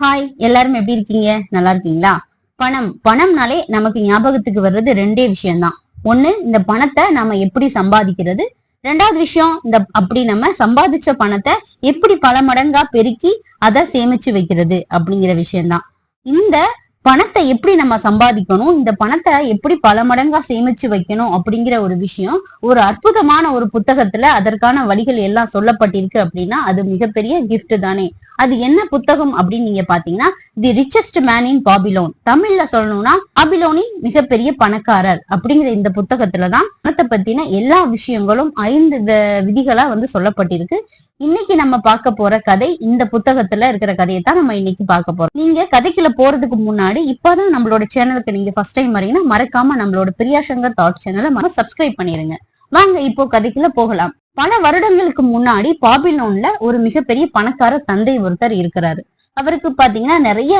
Hi எல்லாரும் எப்படி இருக்கீங்க? நல்லா இருக்கீங்களா? பணம் பணம்னாலே நமக்கு ஞாபகத்துக்கு வர்றது ரெண்டே விஷயம்தான். ஒண்ணு இந்த பணத்தை நாம எப்படி சம்பாதிக்கிறது? ரெண்டாவது விஷயம் இந்த அப்படி நம்ம சம்பாதிச்ச பணத்தை எப்படி பல மடங்கா பெருக்கி அதை சேமிச்சு வைக்கிறது அப்படிங்கிற விஷயம்தான். இந்த பணத்தை எப்படி நம்ம சம்பாதிக்கணும்? இந்த பணத்தை எப்படி பல மடங்கா சேமிச்சு வைக்கணும்? அப்படிங்கிற ஒரு விஷயம் ஒரு அற்புதமான ஒரு புத்தகத்துல அதற்கான வழிகள் எல்லாம் சொல்லப்பட்டிருக்கு அப்படின்னா அது மிகப்பெரிய கிஃப்ட் தானே. அது என்ன புத்தகம் அப்படின்னு நீங்க பாத்தீங்கன்னா the richest man in Babylon தமிழ்ல சொல்லணும்னா பாபிலோனின் மிகப்பெரிய பணக்காரர். அப்படிங்கிற இந்த புத்தகத்துலதான் பணத்தை பத்தின எல்லா விஷயங்களும் ஐந்து விதிகளா வந்து சொல்லப்பட்டிருக்கு. இன்னைக்கு நம்ம பார்க்க போற கதை இந்த புத்தகத்துல இருக்கிற கதையை தான் நம்ம இன்னைக்கு பார்க்க போறோம். நீங்க கதைக்குள்ள போறதுக்கு முன்னாடி இப்பதான் நம்மளோட சேனலுக்கு நீங்க ஃபர்ஸ்ட் டைம் வரீங்கன்னா மறக்காம நம்மளோட பிரியா சங்கர் தாட் சேனலை சப்ஸ்கிரைப் பண்ணிருங்க. வாங்க இப்போ கதைக்குள்ள போகலாம். பல வருடங்களுக்கு முன்னாடி பாபிலோன்ல ஒரு மிகப்பெரிய பணக்கார தந்தை ஒருத்தர் இருக்கிறாரு. அவருக்கு பாத்தீங்கன்னா நிறைய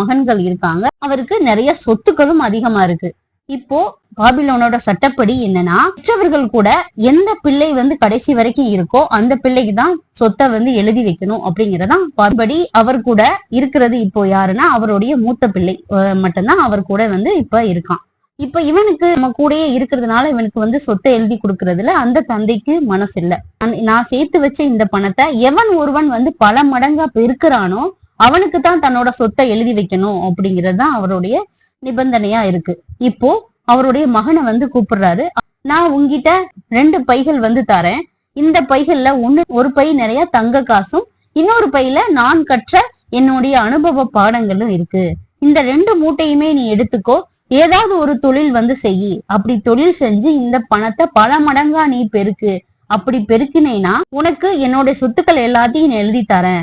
மகன்கள் இருக்காங்க. அவருக்கு நிறைய சொத்துக்களும் அதிகமா இருக்கு. இப்போ பாபிலோனோட சட்டப்படி என்னன்னா மற்றவர்கள் கூட எந்த பிள்ளை வந்து கடைசி வரைக்கும் இருக்கோ அந்த பிள்ளைக்கு தான் சொத்தை வந்து எழுதி வைக்கணும் அப்படிங்கறதான் படி அவர் கூட இருக்கிறது இப்போ யாருன்னா அவருடைய மூத்த பிள்ளை. மட்டும்தான் அவர் கூட வந்து இப்ப இருக்கான். இப்ப இவனுக்கு நம்ம கூடயே இருக்கிறதுனால இவனுக்கு வந்து சொத்தை எழுதி கொடுக்கறதுல அந்த தந்தைக்கு மனசு இல்ல நான் சேர்த்து வச்ச இந்த பணத்தை எவன் ஒருவன் வந்து பல மடங்கா பெருக்கிறானோ அவனுக்கு தான் தன்னோட சொத்தை எழுதி வைக்கணும் அப்படிங்கறதுதான் அவருடைய நிபந்தனையா இருக்கு. இப்போ அவருடைய மகனை வந்து கூப்பிடுறாரு. நான் உங்ககிட்ட ரெண்டு பைகள் வந்து தரேன். இந்த பைகள்ல ஒண்ணு ஒரு பை நிறைய தங்க காசும் இன்னொரு பையில நான் கற்ற என்னுடைய அனுபவ பாடங்களும் இருக்கு. இந்த ரெண்டு மூட்டையுமே நீ எடுத்துக்கோ. ஏதாவது ஒரு தொழில் வந்து செய். அப்படி தொழில் செஞ்சு இந்த பணத்தை பல மடங்கா நீ பெருக்கு. அப்படி பெருக்கினேனா உனக்கு என்னோட சொத்துக்கள் எல்லாத்தையும் நான் எழுதி தரேன்.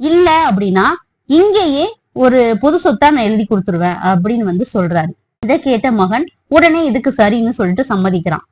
இல்ல அப்படின்னா இங்கேயே ஒரு பொது சொத்தா நான் எழுதி கொடுத்துருவேன் அப்படின்னு வந்து சொல்றாரு. இதை கேட்ட மகன் உடனே இதுக்கு சரின்னு சொல்லிட்டு சம்மதிக்கிறான்.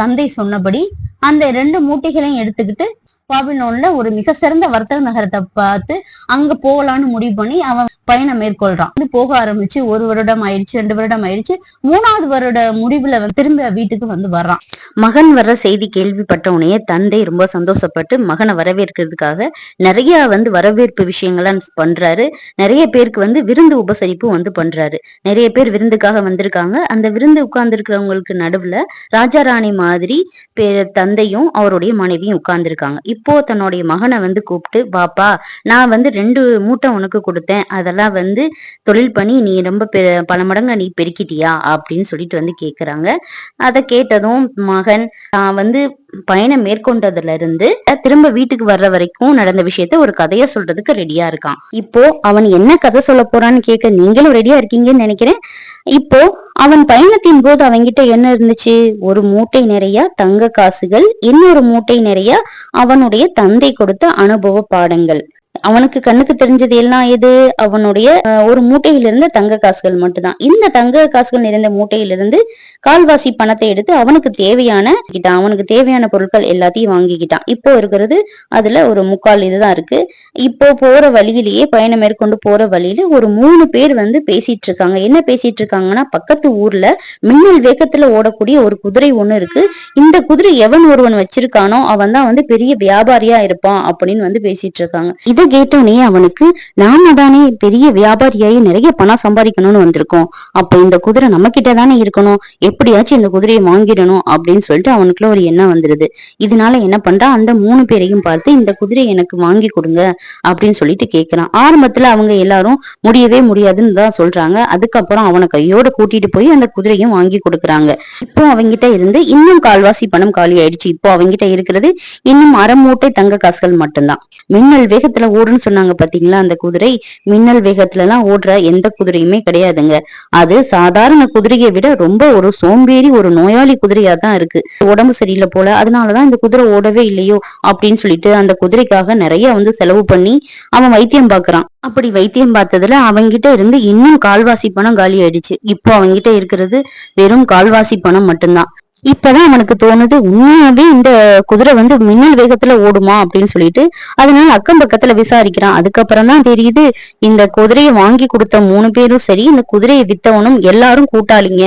தந்தை சொன்னபடி அந்த ரெண்டு மூட்டைகளையும் எடுத்துக்கிட்டு பாபிலோன்ல ஒரு மிக சிறந்த வர்த்தக நகரத்தை பார்த்து அங்க போகலான்னு முடிவு பண்ணி அவன் பயணம் மேற்கொள்றான். வந்து போக ஆரம்பிச்சு ஒரு வருடம் ஆயிடுச்சு ரெண்டு வருடம் ஆயிடுச்சு. மூணாவது வருட முடிவுல வந்து திரும்ப வீட்டுக்கு வந்து வர்றான். மகன் வர்ற செய்தி கேள்விப்பட்ட உடனே தந்தை ரொம்ப சந்தோஷப்பட்டு மகனை வரவேற்கிறதுக்காக நிறைய வந்து வரவேற்பு விஷயங்கள்லாம் பண்றாரு. நிறைய பேருக்கு வந்து விருந்து உபசரிப்பு வந்து பண்றாரு. நிறைய பேர் விருந்துக்காக வந்திருக்காங்க. அந்த விருந்து உட்கார்ந்துருக்கிறவங்களுக்கு நடுவுல ராஜா ராணி மாதிரி பே- தந்தையும் அவருடைய மனைவியும் உட்கார்ந்துருக்காங்க. இப்போ தன்னுடைய மகனை வந்து கூப்பிட்டு பாப்பா நான் வந்து ரெண்டு மூட்டை உனக்கு கொடுத்தேன். அதெல்லாம் வந்து தொழில் பண்ணி நீ ரொம்ப பெ- பல மடங்கா நீ பெருக்கிட்டியா? அப்படின்னு சொல்லிட்டு வந்து கேக்குறாங்க. அதை கேட்டதும் மகன் நான் வந்து பயணம் மேற்கொண்டதுல இருந்து திரும்ப வீட்டுக்கு வர்ற வரைக்கும் நடந்த விஷயத்த ஒரு கதையா சொல்றதுக்கு ரெடியா இருக்கான். இப்போ அவன் என்ன கதை சொல்ல போறான்னு கேட்க நீங்களும் ரெடியா இருக்கீங்கன்னு நினைக்கிறேன். இப்போ அவன் பயணத்தின் போது அவன்கிட்ட என்ன இருந்துச்சு? ஒரு மூட்டை நிறைய தங்க காசுகள் இன்னொரு மூட்டை நிறைய அவனுடைய தந்தை கொடுத்த அனுபவ பாடங்கள். அவனுக்கு கண்ணுக்கு தெரிஞ்சது எல்லாம் எது? அவனுடைய ஒரு மூட்டையில இருந்த தங்க காசுகள் மட்டும்தான். இந்த தங்க காசுகள் நிறைந்த மூட்டையிலிருந்து கால்வாசி பணத்தை எடுத்து அவனுக்கு தேவையான கிட்டான் அவனுக்கு தேவையான பொருட்கள் எல்லாத்தையும் வாங்கிக்கிட்டான். இப்போ இருக்கிறது அதுல ஒரு முக்கால் இதுதான் இருக்கு. இப்போ போற வழியிலேயே பயணம் மேற்கொண்டு போற வழியில ஒரு மூணு பேர் வந்து பேசிட்டு இருக்காங்க என்ன பேசிட்டு இருக்காங்கன்னா பக்கத்து ஊர்ல மின்னல் வேகத்துல ஓடக்கூடிய ஒரு குதிரை ஒண்ணு இருக்கு. இந்த குதிரை எவன் ஒருவன் வச்சிருக்கானோ அவன் தான் வந்து பெரிய வியாபாரியா இருப்பான் அப்படின்னு வந்து பேசிட்டு இருக்காங்க இதை கேட்டோடனே அவனுக்கு நாம தானே பெரிய வியாபாரியாயி நிறைய பணம் சம்பாதிக்கணும்னு வந்திருக்கோம். அப்ப இந்த குதிரை நம்ம கிட்ட தானே இருக்கணும். எப்படியாச்சும் இந்த குதிரையை வாங்கிடணும் அப்படின்னு சொல்லிட்டு அவனுக்குள்ள ஒரு எண்ணம் வந்துருது. இதனால என்ன பண்றான் அந்த மூணு பேரையும் பார்த்து இந்த குதிரையை எனக்கு வாங்கி கொடுங்க அப்படின்னு சொல்லிட்டு கேட்கிறான் ஆரம்பத்துல அவங்க எல்லாரும் முடியவே முடியாதுன்னு தான் சொல்றாங்க. அதுக்கப்புறம் அவனை கையோட கூட்டிட்டு போய் அந்த குதிரையும் வாங்கி கொடுக்குறாங்க. இப்போ அவங்கிட்ட இருந்து இன்னும் கால்வாசி பணம் காலி ஆயிடுச்சு இப்போ அவங்கிட்ட இருக்கிறது இன்னும் அரை மூட்டை தங்க காசுகள் மட்டும்தான். மின்னல் வேகத்துல ஓடுன்னு சொன்னாங்க பாத்தீங்களா அந்த குதிரை? மின்னல் வேகத்துல எல்லாம் ஓடுற எந்த குதிரையுமே கிடையாதுங்க. அது சாதாரண குதிரையை விட ரொம்ப ஒரு சோம்பேறி ஒரு நோயாளி குதிரையா தான் இருக்கு. உடம்பு சரியில்லை போல அதனாலதான் இந்த குதிரை ஓடவே இல்லையோ அப்படின்னு சொல்லிட்டு அந்த குதிரைக்காக நிறைய வந்து செலவு பண்ணி அவன் வைத்தியம் பாக்குறான். அப்படி வைத்தியம் பார்த்ததுல அவங்கிட்ட இருந்து இன்னும் கால்வாசி பணம் காலி ஆயிடுச்சு இப்போ அவங்கிட்ட இருக்கிறது வெறும் கால்வாசி பணம் மட்டும்தான். இப்பதான் அவனுக்கு தோணுது உண்மையாவே இந்த குதிரை வந்து மின்னல் வேகத்துல ஓடுமா அப்படின்னு சொல்லிட்டு அதனால அக்கம் பக்கத்துல விசாரிக்கிறான். அதுக்கப்புறம் தான் தெரியுது இந்த குதிரையை வாங்கி கொடுத்த மூணு பேரும் சரி இந்த குதிரையை வித்தவனும் எல்லாரும் கூட்டாளிங்க.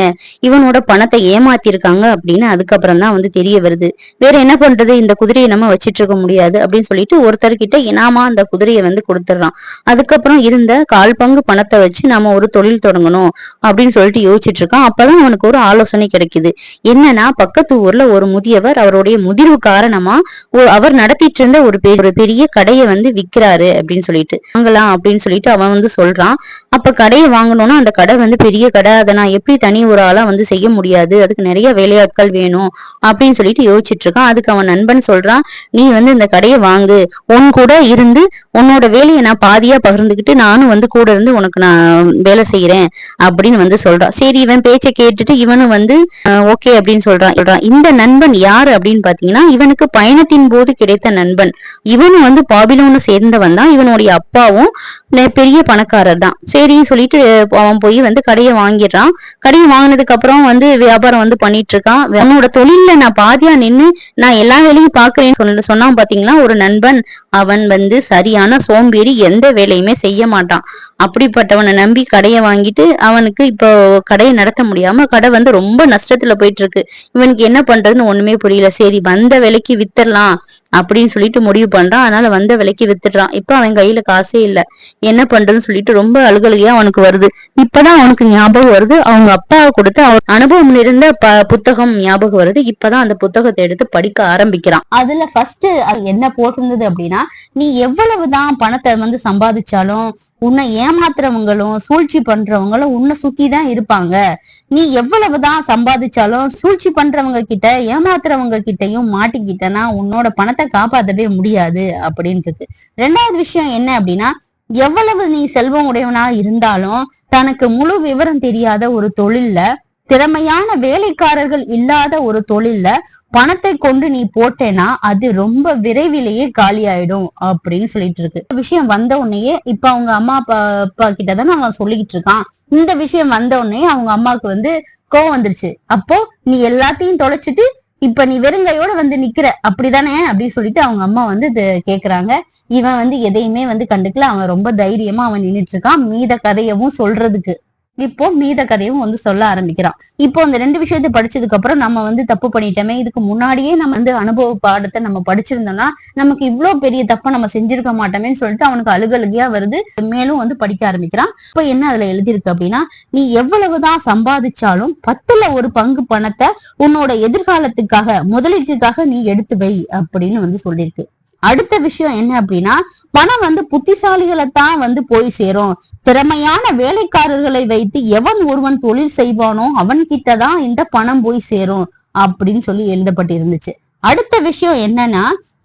இவனோட பணத்தை ஏமாத்திருக்காங்க அப்படின்னு அதுக்கப்புறம் தான் வந்து தெரிய வருது. வேற என்ன பண்றது இந்த குதிரையை நம்ம வச்சிட்டு இருக்க முடியாது அப்படின்னு சொல்லிட்டு ஒருத்தர்கிட்ட இனாமா அந்த குதிரையை வந்து கொடுத்துட்றான். அதுக்கப்புறம் இருந்த கால் பங்கு பணத்தை வச்சு நாம ஒரு தொழில் தொடங்கணும் அப்படின்னு சொல்லிட்டு யோசிச்சுட்டு இருக்கான். அப்பதான் அவனுக்கு ஒரு ஆலோசனை கிடைக்குது. என்னன்னா பக்கத்து ஊர்ல ஒரு முதியவர் அவருடைய முதிர்வு காரணமா அவர் நடத்திட்டு இருந்த ஒரு ஒரு பெரிய கடையை வந்து விக்கிறாரு அப்படின்னு சொல்லிட்டு. வாங்கலாம் அப்படின்னு சொல்லிட்டு அவன் வந்து சொல்றான். அப்ப கடையை வாங்கணும்னா அந்த கடை வந்து பெரிய கடை. அதை நான் எப்படி தனி ஒரு ஆளா வந்து செய்ய முடியாது. அதுக்கு நிறைய வேலையாட்கள் வேணும் அப்படின்னு சொல்லிட்டு யோசிச்சுட்டு இருக்கான். அதுக்கு அவன் நண்பன் சொல்றான் நீ வந்து இந்த கடையை வாங்கு. உன் கூட இருந்து உன்னோட வேலையை நான் பாதியா பகிர்ந்துக்கிட்டு நானும் வந்து கூட இருந்து உனக்கு நான் வேலை செய்யறேன் அப்படின்னு வந்து சொல்றான். சரி இவன் பேச்சை கேட்டுட்டு இவனும் வந்து ஓகே அப்படின்னு சொல்றான் சொல்றான் இந்த நண்பன் யாரு அப்படின்னு பாத்தீங்கன்னா இவனுக்கு பயணத்தின் போது கிடைத்த நண்பன். இவனும் வந்து பாபிலோனை சேர்ந்தவன் தான். இவனுடைய அப்பாவும் பெரிய பணக்காரர் தான். சரின்னு சொல்லிட்டு அவன் போய் வந்து கடையை வாங்கிடுறான். கடையை வாங்கினதுக்கு அப்புறம் வந்து வியாபாரம் வந்து பண்ணிட்டு இருக்கான். அவனோட தொழில நான் பாதியா நின்னு நான் எல்லா வேலையும் பாக்குறேன்னு சொல்ல சொன்னான் பாத்தீங்களா ஒரு நண்பன் அவன் வந்து சரியான சோம்பேறி எந்த வேலையுமே செய்ய மாட்டான். அப்படிப்பட்டவனை நம்பி கடையை வாங்கிட்டு அவனுக்கு இப்போ கடையை நடத்த முடியாம கடை வந்து ரொம்ப நஷ்டத்துல போயிட்டு இருக்கு. இவனுக்கு என்ன பண்றதுன்னு ஒண்ணுமே புரியல. சரி வந்த விலைக்கு வித்துடலாம். அப்படின்னு சொல்லிட்டு முடிவு பண்றான். அதனால வந்த விலைக்கு வித்துடுறான். இப்ப அவன் கையில காசே இல்ல. என்ன பண்றதுன்னு சொல்லிட்டு ரொம்ப அழுகழுகையா அவனுக்கு வருது. இப்பதான் அவனுக்கு ஞாபகம் வருது. அவங்க அப்பா கொடுத்த அவ- அனுபவம் இருந்த ப புத்தகம் ஞாபகம் வருது. இப்பதான் அந்த புத்தகத்தை எடுத்து படிக்க ஆரம்பிக்கிறான். அதுல ஃபர்ஸ்ட் அது என்ன போட்டிருந்தது அப்படின்னா நீ எவ்வளவுதான் பணத்தை வந்து சம்பாதிச்சாலும் உன்னை ஏமாத்துறவங்களும் சூழ்ச்சி பண்றவங்களும் உன்னை சுத்தி தான் இருப்பாங்க. நீ எவ்வளவுதான் சம்பாதிச்சாலும் சூழ்ச்சி பண்றவங்க கிட்ட ஏமாத்துறவங்க கிட்டயும் மாட்டிக்கிட்டனா உன்னோட பணத்தை காப்பாத்தவே முடியாது அப்படின்னு இருக்கு ரெண்டாவது விஷயம் என்ன அப்படின்னா எவ்வளவு நீ செல்வம் உடையவனா இருந்தாலும் தனக்கு முழு விவரம் தெரியாத ஒரு தொழில்ல திறமையான வேலைக்காரர்கள் இல்லாத ஒரு தொழில்ல பணத்தை கொண்டு நீ போட்டேன்னா அது ரொம்ப விரைவிலேயே காலி ஆயிடும் அப்படின்னு சொல்லிட்டு இருக்கு. விஷயம் வந்த உடனேயே இப்ப அவங்க அம்மா அப்பா அப்பா கிட்ட தானே அவன் சொல்லிக்கிட்டு இருக்கான். இந்த விஷயம் வந்த உடனே அவங்க அம்மாவுக்கு வந்து கோவம் வந்துருச்சு. அப்போ நீ எல்லாத்தையும் தொலைச்சிட்டு இப்ப நீ வெறுங்கையோட வந்து நிக்கிற. அப்படிதானே? அப்படின்னு சொல்லிட்டு அவங்க அம்மா வந்து இது கேக்குறாங்க. இவன் வந்து எதையுமே வந்து கண்டுக்கல. அவன் ரொம்ப தைரியமா அவன் நின்னுட்டு இருக்கான். மீத கதையவும் சொல்றதுக்கு. இப்போ மீத கதையும் வந்து சொல்ல ஆரம்பிக்கிறான். இப்போ அந்த ரெண்டு விஷயத்தை படிச்சதுக்கு அப்புறம் நம்ம வந்து தப்பு பண்ணிட்டோமே இதுக்கு முன்னாடியே நம்ம வந்து அனுபவ பாடத்தை நம்ம படிச்சிருந்தோம்னா நமக்கு இவ்வளவு பெரிய தப்பை நம்ம செஞ்சிருக்க மாட்டோமேன்னு சொல்லிட்டு அவனுக்கு அழுகழுகையா வருது. மேலும் வந்து படிக்க ஆரம்பிக்கிறான். இப்போ என்ன அதுல எழுதியிருக்கு அப்படின்னா நீ எவ்வளவுதான் சம்பாதிச்சாலும் பத்துல ஒரு பங்கு பணத்தை உன்னோட எதிர்காலத்துக்காக முதலீட்டுக்காக நீ எடுத்து வை அப்படின்னு வந்து சொல்லியிருக்கு. அடுத்த விஷயம் என்ன அப்படின்னா பணம் வந்து புத்திசாலிகளை தான் வந்து போய் சேரும். திறமையான வேலைக்காரர்களை வைத்து எவன் ஒருவன் தொழில் செய்வானோ அவன் கிட்டதான் இந்த பணம் போய் சேரும் அப்படின்னு சொல்லி எழுதப்பட்டிருந்துச்சு. அடுத்த விஷயம் என்னன்னா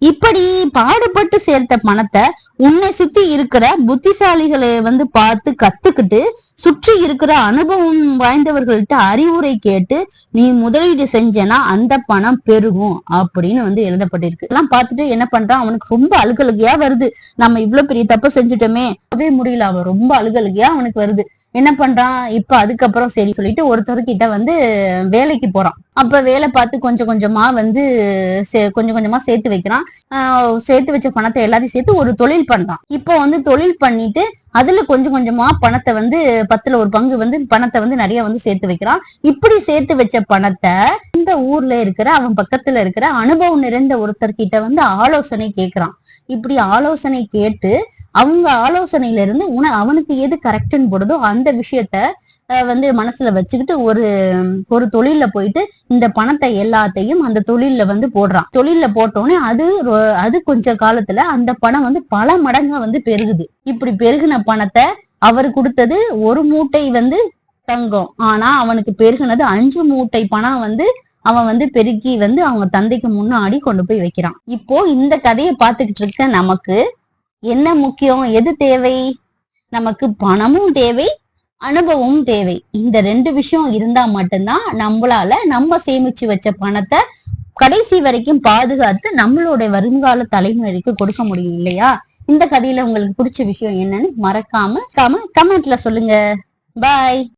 இப்படி பாடுபட்டு சேர்த்த பணத்தை உன்னை சுத்தி இருக்கிற புத்திசாலிகளை வந்து பார்த்து கத்துக்கிட்டு சுற்றி இருக்கிற அனுபவம் வாய்ந்தவர்கள்ட்ட அறிவுரை கேட்டு நீ முதலீடு செஞ்சனா அந்த பணம் பெருகும் அப்படின்னு வந்து எழுதப்பட்டிருக்கு. எல்லாம் பார்த்துட்டு என்ன பண்றான்? அவனுக்கு ரொம்ப அழுகழுகையா வருது. நம்ம இவ்வளவு பெரிய தப்பு செஞ்சுட்டோமே. அப்படியே முடியல. அவன் ரொம்ப அழுகழுகையா அவனுக்கு வருது. என்ன பண்றான்? இப்ப அதுக்கப்புறம் சரி சொல்லிட்டு ஒருத்தர்கிட்ட வந்து வேலைக்கு போறான். அப்ப வேலை பார்த்து கொஞ்சம் கொஞ்சமா வந்து சே- கொஞ்சம் கொஞ்சமா சேர்த்து வைக்கிறான். ஆஹ் சேர்த்து வச்ச பணத்தை எல்லாத்தையும் சேர்த்து ஒரு தொழில் பண்றான். இப்போ வந்து தொழில் பண்ணிட்டு அதுல கொஞ்சம் கொஞ்சமா பணத்தை வந்து பத்துல ஒரு பங்கு வந்து பணத்தை வந்து நிறைய வந்து சேர்த்து வைக்கிறான். இப்படி சேர்த்து வச்ச பணத்தை இந்த ஊர்ல இருக்கிற அவன் பக்கத்துல இருக்கிற அனுபவம் நிறைந்த ஒருத்தர்கிட்ட வந்து ஆலோசனை கேக்குறான். இப்படி ஆலோசனை கேட்டு அவங்க ஆலோசனையில இருந்து உன அவனுக்கு எது கரெக்டுன்னு போடுதோ அந்த விஷயத்த வந்து மனசுல வச்சுக்கிட்டு ஒரு ஒரு தொழில்ல போயிட்டு இந்த பணத்தை எல்லாத்தையும் அந்த தொழில்ல வந்து போடுறான். தொழில்ல போட்டோன்னே அது அது கொஞ்ச காலத்துல அந்த பணம் வந்து பல மடங்கா வந்து பெருகுது. இப்படி பெருகின பணத்தை அவர் கொடுத்தது ஒரு மூட்டை வந்து தங்கம். ஆனா அவனுக்கு பெருகுனது அஞ்சு மூட்டை பணம் வந்து அவன் வந்து பெருக்கி வந்து அவங்க தந்தைக்கு முன்னாடி கொண்டு போய் வைக்கிறான். இப்போ இந்த கதையை பார்த்துக்கிட்டு இருக்க நமக்கு என்ன முக்கியம்? எது தேவை? நமக்கு பணமும் தேவை அனுபவமும் தேவை. இந்த ரெண்டு விஷயம் இருந்தா மட்டும்தான் நம்மளால நம்ம சேமிச்சு வச்ச பணத்தை கடைசி வரைக்கும் பாதுகாத்து நம்மளோட வருங்கால தலைமுறைக்கு கொடுக்க முடியும் இல்லையா? இந்த கதையில உங்களுக்கு பிடிச்ச விஷயம் என்னன்னு மறக்காம கமெண்ட்ல சொல்லுங்க. பாய்.